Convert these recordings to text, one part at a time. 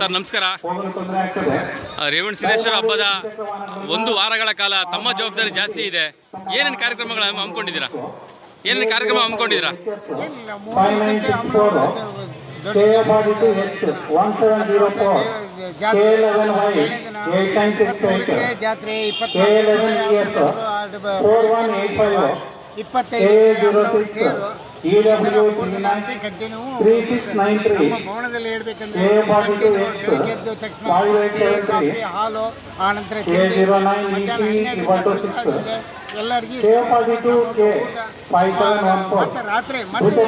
Sir ನಮಸ್ಕಾರ ರೇವಣ್ ಸಿದ್ದೇಶ್ವರ ಹಬ್ಬದ ಒಂದು ವಾರಗಳ ಕಾಲ ತಮ್ಮ ಜವಾಬ್ದಾರಿ ಜಾಸ್ತಿ ಇದೆ ಏನೇನು ಕಾರ್ಯಕ್ರಮಗಳು ಹಮ್- ಹಮ್ಮಿಕೊಂಡಿದ್ದೀರಾ ಏನೇನು ಕಾರ್ಯಕ್ರಮ ಹಮ್ಮಿಕೊಂಡಿದ್ದೀರಾ ಜಾತ್ರೆ ಇಪ್ಪತ್ತೈದು E W three nine continue three six nine three ನಮ್ಮ ಭವನದಲ್ಲಿ ಹೇಳ್ಬೇಕಂದ್ರೆ ಎದ್ದು ತಕ್ಷಣ ಕಾಫಿ ಹಾಲು ಮಧ್ಯಾಹ್ನ ಹನ್ನೆರಡು ಸಿಕ್ಸ್ ಎಲ್ಲರಿಗೂ ಮತ್ತೆ ರಾತ್ರಿ ಮತ್ತೆ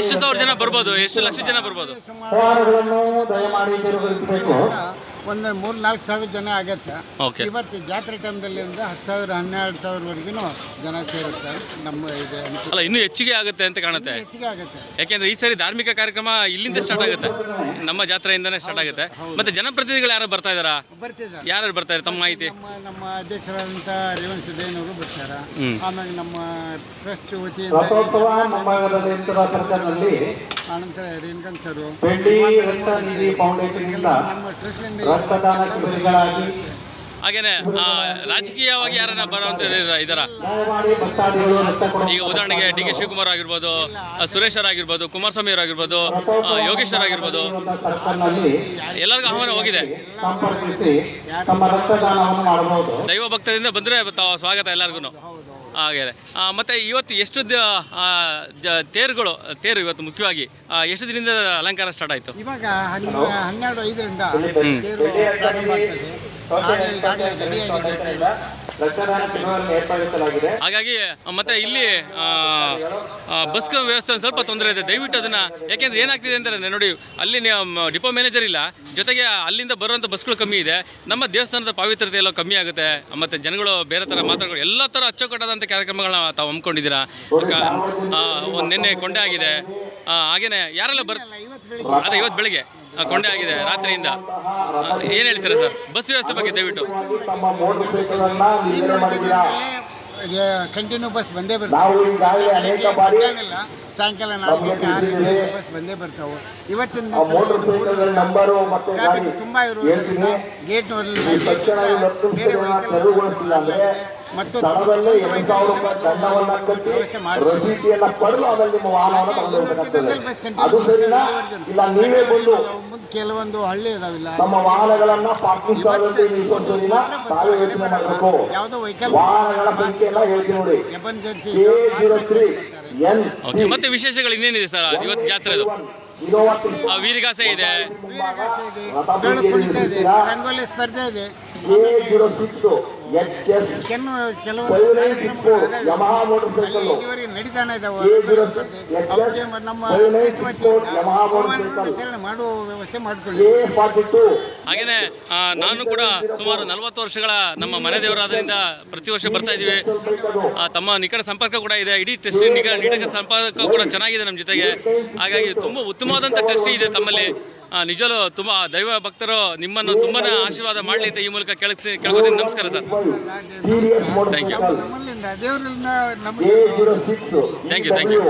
ಎಷ್ಟು ಸಾವಿರ ಜನ ಬರ್ಬೋದು? ಎಷ್ಟು ಲಕ್ಷ ಜನ ಬರ್ಬೋದು? ದಯಮಾಡಿ ತಿರುಗಿಸಬೇಕು ಒಂದು ಮೂರ್ ನಾಲ್ಕು ಸಾವಿರ ಜನ ಆಗತ್ತೆ. ಓಕೆ ಇವತ್ತು ಜಾತ್ರೆ ಟೈಮ್ದಲ್ಲಿ ಅಂದ್ರೆ ಹತ್ತು ಸಾವಿರ ಹನ್ನೆರಡು ಸಾವಿರವರೆಗೂ ಜನ ಸೇರುತ್ತೆ. ನಮ್ಮ ಇದೆ. ಅಲ್ಲ ಇನ್ನೂ ಹೆಚ್ಚಿಗೆ ಆಗುತ್ತೆ ಅಂತ ಕಾಣುತ್ತೆ. ಹೆಚ್ಚಿಗೆ ಆಗುತ್ತೆ. ಯಾಕೆಂದ್ರೆ ಈ ಸರಿ ಧಾರ್ಮಿಕ ಕಾರ್ಯಕ್ರಮ ಇಲ್ಲಿಂದ ಸ್ಟಾರ್ಟ್ ಆಗುತ್ತೆ. ನಮ್ಮ ಜಾತ್ರೆಯಿಂದನೇ ಸ್ಟಾರ್ಟ್ ಆಗುತ್ತೆ. ಮತ್ತೆ ಜನಪ್ರತಿನಿಧಿಗಳು ಯಾರು ಬರ್ತಾ ಇದಾರ ಬರ್ತಿದ್ದಾರೆ. ಯಾರು ಬರ್ತಾ ಇದ್ದಾರೆ? ತಮ್ಮ ಮಾಹಿತಿ. ನಮ್ಮ ನಮ್ಮ ಅಧ್ಯಕ್ಷರಾದಂಥ ರೇವಣ್ ಸಿದ್ದೇನವರು ಬರ್ತಾರೆ. ಆಮೇಲೆ ನಮ್ಮ ಟ್ರಸ್ಟ್ ವತಿಯಿಂದ ಆನಂತರ ರೇಣುಕಾಂತ್ ಸರ್. ಬೆಳ್ಳಿ ಟ್ರಸ್ಟ್ ನಿಧಿ ಫೌಂಡೇಶನ್ ಇಂದ ನಮ್ಮ ಟ್ರಸ್ಟಿಂದ ರಕ್ತದಾನ ಶಿಬಿರಗಳಾಗಿ ಹಾಗೇನೆ ರಾಜಕೀಯವಾಗಿ ಯಾರನ್ನ ಬರೋಂತ ಇದರ ಈಗ ಉದಾಹರಣೆಗೆ ಡಿ ಕೆ ಶಿವಕುಮಾರ್ ಆಗಿರ್ಬೋದು ಸುರೇಶರ್ ಆಗಿರ್ಬೋದು ಕುಮಾರಸ್ವಾಮಿ ಅವರಾಗಿರ್ಬೋದು ಆ, ಯೋಗೇಶ್ ಅವ್ರು ಆಗಿರ್ಬೋದು ಎಲ್ಲರಿಗೂ ಆಹ್ವಾನ ಹೋಗಿದೆ. ದೈವ ಭಕ್ತದಿಂದ ಬಂದರೆ ಸ್ವಾಗತ ಎಲ್ಲರಿಗೂ ಹಾಗೆ ಮತ್ತೆ ಇವತ್ತು ಎಷ್ಟು ತೇರುಗಳು ತೇರು ಇವತ್ತು ಮುಖ್ಯವಾಗಿ ಎಷ್ಟು ದಿನದಿಂದ ಅಲಂಕಾರ ಸ್ಟಾರ್ಟ್ ಆಯಿತು? ಇವಾಗ ಹನ್ನೆ- ಹನ್ನೆರಡು ಐದರಿಂದ ತೇರು ತೇರು. ಹಾಗಾಗಿ ಮತ್ತೆ ಇಲ್ಲಿ ಬಸ್ ವ್ಯವಸ್ಥೆ ಸ್ವಲ್ಪ ತೊಂದರೆ ಇದೆ. ದಯವಿಟ್ಟು ಅದನ್ನ ಯಾಕೆಂದ್ರೆ ಏನಾಗ್ತಿದೆ ಅಂತಂದ್ರೆ ನೋಡಿ ಅಲ್ಲಿ ಡಿಪೋ ಮ್ಯಾನೇಜರ್ ಇಲ್ಲ. ಜೊತೆಗೆ ಅಲ್ಲಿಂದ ಬರುವಂಥ ಬಸ್ಗಳು ಕಮ್ಮಿ ಇದೆ. ನಮ್ಮ ದೇವಸ್ಥಾನದ ಪಾವಿತ್ರತೆ ಎಲ್ಲ ಕಮ್ಮಿ ಆಗುತ್ತೆ. ಮತ್ತೆ ಜನಗಳು ಬೇರೆ ಥರ ಮಾತಾಡ್ಕೊಂಡು ಎಲ್ಲ ಥರ ಅಚ್ಚುಕಟ್ಟಾದಂಥ ಕಾರ್ಯಕ್ರಮಗಳನ್ನ ತಾವು ಹಮ್ಮಿಕೊಂಡಿದ್ದೀರಾ. ಒಂದು ನಿನ್ನೆ ಕೊಂಡೆ ಆಗಿದೆ. ಹಾಗೇನೆ ಯಾರೆಲ್ಲ ಬರ್ ಅದೇ ಇವತ್ತು ಬೆಳಿಗ್ಗೆ ಆ, ಕೊಂಡೆ ಆಗಿದೆ ರಾತ್ರಿಯಿಂದ. ಏನು ಹೇಳ್ತೀರಾ ಸರ್? ಬಸ್ ವ್ಯವಸ್ಥೆ ಬಗ್ಗೆ ದಯವಿಟ್ಟು. ಕಂಟಿನ್ಯೂ ಬಸ್ ಬಂದೇ ಬರ್ತವೆ. ನಾವು ಈಗಾಗಲೇ ಅನೇಕ ಬಾರಿ ಮಧ್ಯಾಹ್ನ ಸಾಯಂಕಾಲ ನಾಲ್ಕು ಗಂಟೆ ಆರು ಗಂಟೆ ಬಸ್ ಬಂದೇ ಬರ್ತಾವೆ. ಇವತ್ತಿನ ಟ್ರಾಫಿಕ್ ತುಂಬಾ ಇರುವುದರಿಂದ ಗೇಟ್ ವೆಹಿಕಲ್ ತಕ್ಷಣ ಮತ್ತು ಸ್ಥಳದಲ್ಲೇ ಎರಡು ಸಾವಿರ ರೂಪಾಯಿ ದಂಡವನ್ನ ಕಟ್ಟಿ ರಸೀತಿಯನ್ನ ಪಡೆದು ಆಮೇಲೆ ನಿಮ್ಮ ವಾಹನವನ್ನು ತಗೊಂಡೋಗ್ಬೇಕಾಗ್ತದೆ ಅದು ಸರಿನಾ? ಇಲ್ಲ ನೀವೇ ಬಂದು ಮುಂದೆ ಕೆಲವೊಂದು ಹಳ್ಳಿ ಇದಾವಿಲ್ಲ. ನಮ್ಮ ವಾಹನಗಳನ್ನ ಪಾರ್ಕಿಂಗ್ ಸ್ಥಳದಲ್ಲಿ ನಿಲ್ಸೋದು ಸರಿನಾ? ತಾವೇ ಯೋಚನೆ ಮಾಡಬೇಕು. ಯಾವುದೋ ವೆಹಿಕಲ್ ವಾಹನಗಳ ಸಂಖ್ಯೆಯನ್ನ ಹೇಳ್ತೀನಿ ನೋಡಿ. Emergency zero three N okay ಮತ್ತೆ ವಿಶೇಷಗಳು ಇನ್ನೇನಿದೆ ಸರ್? ಇವತ್ತು ಜಾತ್ರೆದು ವೀರಗಾಸ ಆ, ವೀರಗಾಸೆ ಇದೆ. ವೀರಗಾಸೆ ಇದೆ. ರಂಗೋಲಿ ಸ್ಪರ್ಧೆ ಇದೆ. ಕೆ ಜೀರೋ ಸಿಕ್ಸ್ ಕೆಲವು ಸೈಕಲ್ ಇದುವರೆಗೆ ನಡೀತಾನೆ ಇದಾವೆ. ನಮ್ಮ ವಿತರಣೆ ಮಾಡುವ ವ್ಯವಸ್ಥೆ ಮಾಡ್ಕೊಳ್ಳಿ. ಹಾಗೇನೆ ನಾನು ಕೂಡ ಸುಮಾರು ನಲವತ್ತು ವರ್ಷಗಳ ನಮ್ಮ ಮನೆ ದೇವರಾದ್ರಿಂದ ಪ್ರತಿ ವರ್ಷ ಬರ್ತಾ ಇದ್ದೀವಿ. ತಮ್ಮ ನಿಕಟ ಸಂಪರ್ಕ ಕೂಡ ಇದೆ. ಇಡೀ ಟೆಸ್ಟ್ ನಿಕಟ ನಿಕಟ ಸಂಪರ್ಕ ಕೂಡ ಚೆನ್ನಾಗಿದೆ ನಮ್ಮ ಜೊತೆಗೆ. ಹಾಗಾಗಿ ತುಂಬ ಉತ್ತಮವಾದಂಥ ಟೆಸ್ಟ್ ಇದೆ ತಮ್ಮಲ್ಲಿ. ನಿಜಲು ತುಂಬ ದೈವ ಭಕ್ತರು ನಿಮ್ಮನ್ನು ತುಂಬಾ ಆಶೀರ್ವಾದ ಮಾಡಲಿ ಅಂತ ಈ ಮೂಲಕ ಕೇಳ್ತೀನಿ ಕೇಳ್ಕೊತೀನಿ. ನಮಸ್ಕಾರ sir. Thank you thank you thank you.